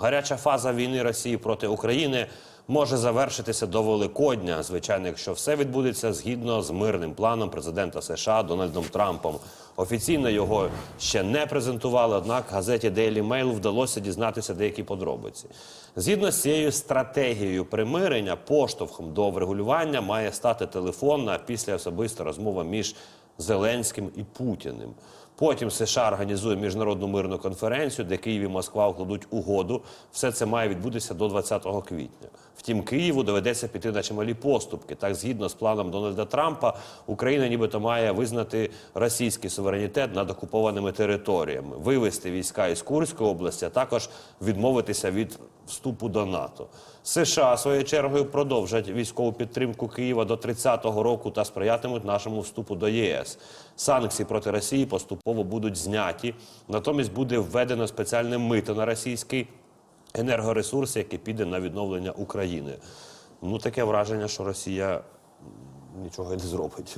Гаряча фаза війни Росії проти України може завершитися до Великодня. Звичайно, якщо все відбудеться згідно з мирним планом президента США Дональдом Трампом. Офіційно його ще не презентували, однак газеті Daily Mail вдалося дізнатися деякі подробиці. Згідно з цією стратегією примирення, поштовхом до врегулювання має стати телефонна після особиста розмова між Зеленським і Путіним. Потім США організує міжнародну мирну конференцію, де Київ і Москва укладуть угоду. Все це має відбутися до 20 квітня. Втім, Києву доведеться піти на чималі поступки. Так, згідно з планом Дональда Трампа, Україна нібито має визнати російський суверенітет над окупованими територіями, вивести війська із Курської області, а також відмовитися від вступу до НАТО. США своєю чергою продовжать військову підтримку Києва до 30-го року та сприятимуть нашому вступу до ЄС. Санкції проти Росії поступово будуть зняті. Натомість буде введено спеціальне мито на російський енергоресурс, який піде на відновлення України. Ну таке враження, що Росія нічого не зробить.